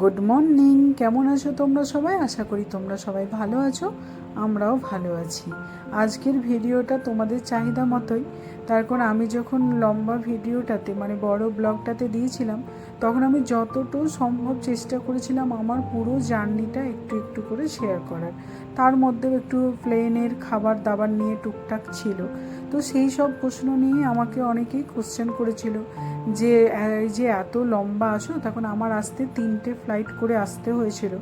Good morning কেমন আছো তোমরা সবাই? আশা করি তোমরা সবাই ভালো আছো, আমরাও ভালো আছি। আজকের ভিডিওটা তোমাদের চাহিদা মতোই। তার কারণ আমি যখন লম্বা ভিডিওটাতে মানে বড় ব্লগটাতে দিয়েছিলাম, তখন আমি যতটুকু সম্ভব চেষ্টা করেছিলাম আমার পুরো জার্নিটা একটু একটু করে শেয়ার করার। তার মধ্যেও একটু প্লেনের খাবার দাবার নিয়ে টুকটাক ছিল। তো সেই সব প্রশ্ন নিয়ে আমাকে অনেকেই কোশ্চেন করেছিল যে, এই যে এত লম্বা আসো তখন আমার আসতে তিনটে ফ্লাইট করে আসতে হয়েছিল।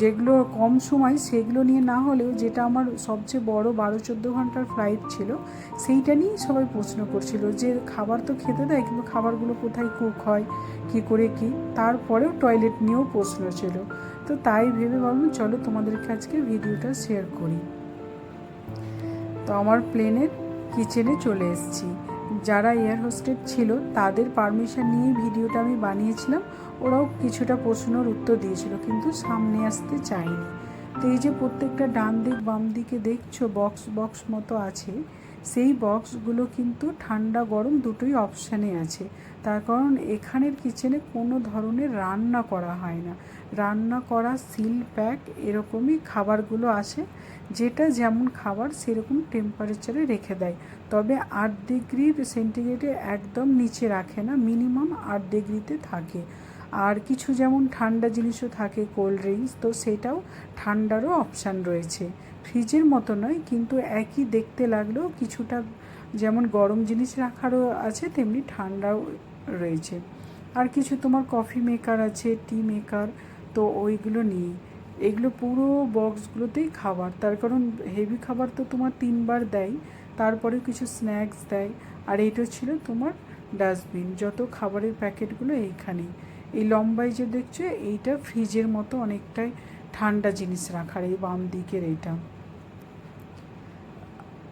যেগুলো কম সময়, সেগুলো নিয়ে না হলেও যেটা আমার সবচেয়ে বড় বারো চোদ্দ ঘণ্টার ফ্লাইট ছিল, সেইটা নিয়েই সবাই প্রশ্ন করছিল যে, খাবার তো খেতে দেয়, কিন্তু খাবারগুলো কোথায় কুক হয়, কি করে কি? তারপরেও টয়লেট নিয়েও প্রশ্ন ছিল। তো তাই ভেবে ভাবলাম, চলো তোমাদেরকে আজকে ভিডিওটা শেয়ার করি। তো আমার প্লেনের কিচেনে চলে এসেছি। যারা এয়ার হোস্টেড ছিল, তাদের পারমিশন নিয়ে ভিডিওটা আমি বানিয়েছিলাম। ওরাও কিছুটা প্রশ্নের উত্তর দিয়েছিল, কিন্তু সামনে আসতে চায়নি। তো এই যে প্রত্যেকটা ডান দিক, বাম দিকে দেখছ বক্স বক্স মতো আছে। সেই বক্সগুলো কিন্তু ঠান্ডা, গরম দুটোই অপশানে আছে। তার কারণ এখানের কিচেনে কোনো ধরনের রান্না করা হয় না। রান্না করা সিল প্যাক এরকমই খাবারগুলো আসে যেটা যেমন খাবার সেরকম টেম্পারেচারে রেখে দেয়। তবে আট ডিগ্রির সেন্টিগ্রেডে একদম নিচে রাখে না মিনিমাম আট ডিগ্রিতে থাকে। আর কিছু যেমন ঠান্ডা জিনিসও থাকে কোল্ড ড্রিঙ্কস তো সেটাও ঠান্ডারও অপশান রয়েছে। ফ্রিজের মতো নয়, কিন্তু একই দেখতে লাগলেও কিছুটা যেমন গরম জিনিস রাখারও আছে, তেমনি ঠান্ডাও রয়েছে। আর কিছু তোমার কফি মেকার আছে টি মেকার তো ওইগুলো নিয়ে। এগুলো পুরো বক্সগুলোতেই খাবার। তার কারণ হেভি খাবার তো তোমার তিনবার দেয় তারপরে কিছু স্ন্যাক্স দেয়। আর এইটা ছিল তোমার ডাস্টবিন যত খাবারের প্যাকেটগুলো এইখানেই। এই লম্বাই যে দেখছ, এইটা ফ্রিজের মতো অনেকটাই ঠান্ডা জিনিস রাখার, এই বাম দিকের এইটা।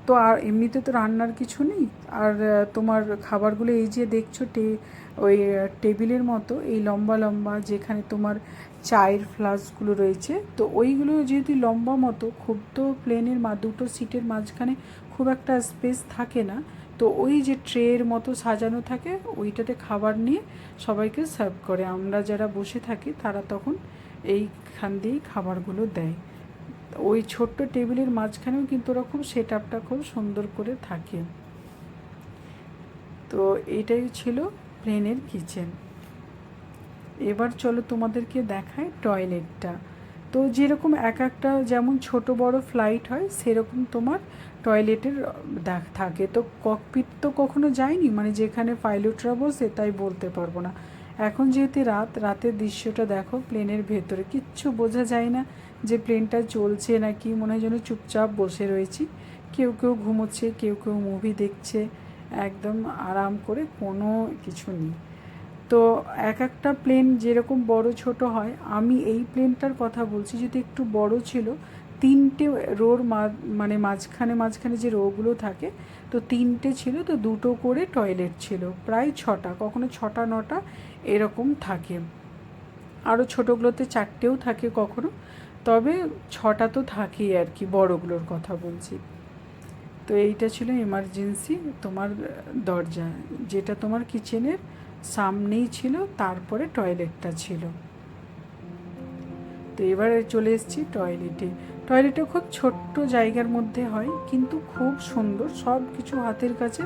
তো আর এমনিতে তো রান্নার কিছু নেই। আর তোমার খাবারগুলো এই যে দেখছ টে, ওই টেবিলের মতো, এই লম্বা লম্বা যেখানে তোমার চায়ের ফ্লাস্কগুলো রয়েছে, তো ওইগুলো যেহেতু লম্বা মতো, খুব তো প্লেনের মা, দুটো সিটের মাঝখানে খুব একটা স্পেস থাকে না, তো ওই যে ট্রের মতো সাজানো থাকে, ওইটাতে খাবার নিয়ে সবাইকে সার্ভ করে। আমরা যারা বসে থাকি, তারা তখন এইখান দিয়েই খাবারগুলো দেয়। ওই ছোট্ট টেবিলের মাঝখানেও কিন্তু ওরকম সেট আপটা খুব সুন্দর করে থাকে। তো এটাই ছিল প্লেনের কিচেন। এবার চলো তোমাদেরকে দেখায় টয়লেটটা। তো যেরকম এক একটা যেমন ছোট বড় ফ্লাইট হয়, সেরকম তোমার টয়লেটের দেখ থাকে। তো ককপিট তো কখনো যায়নি? মানে যেখানে পাইলটরা বসে তাই বলতে পারব না। এখন যেহেতু রাত, রাতের দৃশ্যটা দেখো, প্লেনের ভেতরে কিচ্ছু বোঝা যায় না। প্লেনটা চলছে নাকি মনে হয় যেন চুপচাপ বসে রয়েছি। কেউ কেউ ঘুমোচ্ছে, কেউ কেউ মুভি দেখছে, একদম আরাম করে কোনো কিছু নেই। তো এক একটা প্লেন যেরকম বড় ছোট হয়, আমি এই প্লেনটার কথা বলছি যদি একটু বড় ছিল, তিনটে রোর মানে মাঝখানে মাঝখানে যে রোগুলো থাকে, তো তিনটে ছিল, তো দুটো করে টয়লেট ছিল, প্রায় ছটা, কখনো ছটা, নটা এরকম থাকে। আরও ছোটোগুলোতে চারটেও থাকে কখনো তবে ছটা তো থাকেই আর কি, বড়গুলোর কথা বলছি। তো এইটা ছিল এমার্জেন্সি তোমার দরজা। যেটা তোমার কিচেনের সামনেই ছিল, তারপরে টয়লেটটা ছিল। তো এবারে চলে এসেছি টয়লেটে টয়লেটে খুব ছোট্ট জায়গার মধ্যে হয়, কিন্তু খুব সুন্দর, সব কিছু হাতের কাছে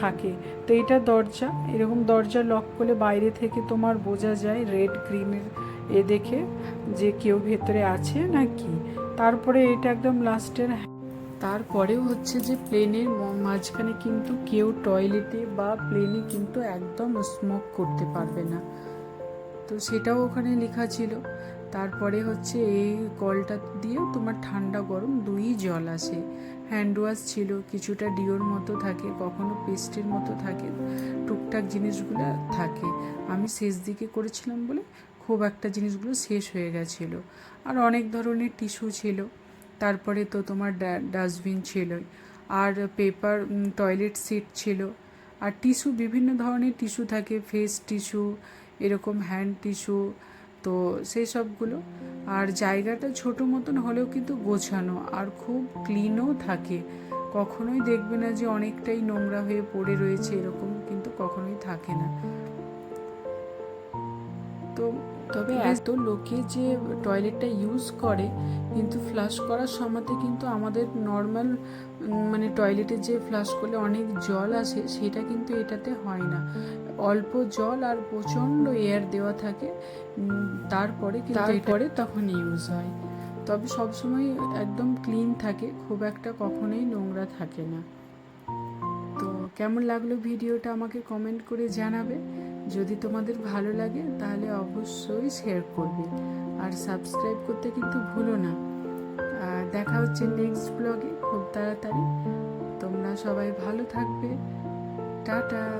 থাকে। তো এটা দরজা, এরকম দরজা লক করলে বাইরে থেকে তোমার বোঝা যায় রেড গ্রিনের এ দেখে যে কেউ ভেতরে আছে নাকি? তারপরে এটা একদম লাস্টের তারপরেও হচ্ছে যে প্লেনের মাঝখানে কিন্তু কেউ টয়লেটে বা প্লেনে কিন্তু একদম স্মোক করতে পারবে না। তো সেটাও ওখানে লেখা ছিল। তারপরে হচ্ছে এই কলটা দিয়েও তোমার ঠান্ডা গরম, দুই জল আসে। হ্যান্ড ওয়াশ ছিল, কিছুটা ডিওর মতো থাকে, কখনো পেস্টের মতো থাকে, টুকটাক জিনিসগুলো থাকে। আমি শেষ দিকে করেছিলাম বলে খুব একটা জিনিসগুলো শেষ হয়ে গেছিল। আর অনেক ধরনের টিস্যু ছিল। তারপরে তো তোমার ডাস্টবিন ছিল আর পেপার টয়লেট সিট ছিল। আর টিস্যু বিভিন্ন ধরনের টিস্যু থাকে। ফেস টিস্যু এরকম হ্যান্ড টিস্যু তো সেই সবগুলো। আর জায়গাটা ছোটো মতন হলেও কিন্তু গোছানো। আর খুব ক্লিনও থাকে। কখনোই দেখবে না যে অনেকটাই নোংরা হয়ে পড়ে রয়েছে, এরকম কিন্তু কখনোই থাকে না। তো তবে এত লোকে যে টয়লেটটা ইউজ করে কিন্তু ফ্লাশ করার সময়তে কিন্তু আমাদের নর্মাল মানে টয়লেটে যে ফ্লাশ করলে অনেক জল আসে সেটা কিন্তু এটাতে হয় না। অল্প জল আর প্রচণ্ড এয়ার দেওয়া থাকে তারপরে কিন্তু তারপরে তখন ইউজ হয়। তবে সবসময় একদম ক্লিন থাকে খুব একটা কখনোই নোংরা থাকে না। তো কেমন লাগল ভিডিওটা আমাকে কমেন্ট করে জানাবে। যদি তোমাদের ভালো লাগে, তাহলে অবশ্যই শেয়ার করবে। আর সাবস্ক্রাইব করতে কিন্তু ভুলো না। দেখা হচ্ছে নেক্সট ব্লগে খুব তাড়াতাড়ি। তোমরা সবাই ভালো থাকবে। টাটা!